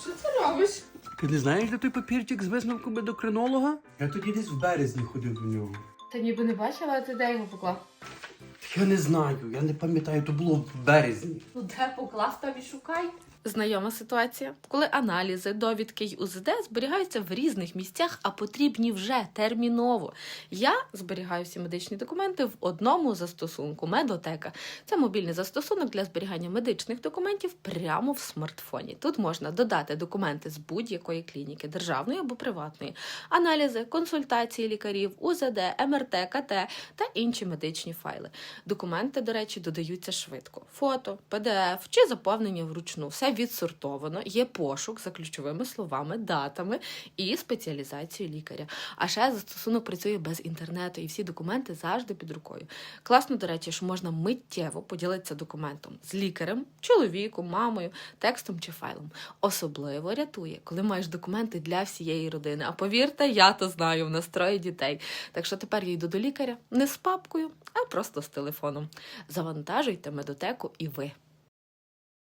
Що ти робиш? Ти не знаєш, де той папірчик з висновками до кринолога? Я тоді десь в березні ходив до нього. Та ніби не бачила, а ти де його поклав? Я не знаю, я не пам'ятаю, то було в березні. Ну де поклав, там і шукай. Знайома ситуація, коли аналізи, довідки й УЗД зберігаються в різних місцях, а потрібні вже терміново. Я зберігаю всі медичні документи в одному застосунку Медотека. Це мобільний застосунок для зберігання медичних документів прямо в смартфоні. Тут можна додати документи з будь-якої клініки, державної або приватної, аналізи, консультації лікарів, УЗД, МРТ, КТ та інші медичні файли. Документи, до речі, додаються швидко: фото, PDF чи заповнення вручну. Все відсортовано, є пошук за ключовими словами, датами і спеціалізацією лікаря. А ще застосунок працює без інтернету, і всі документи завжди під рукою. Класно, до речі, що можна миттєво поділитися документом з лікарем, чоловіком, мамою, текстом чи файлом. Особливо рятує, коли маєш документи для всієї родини. А повірте, я то знаю, в нас троє дітей. Так що тепер я йду до лікаря не з папкою, а просто з телефоном. Завантажуйте медотеку і ви.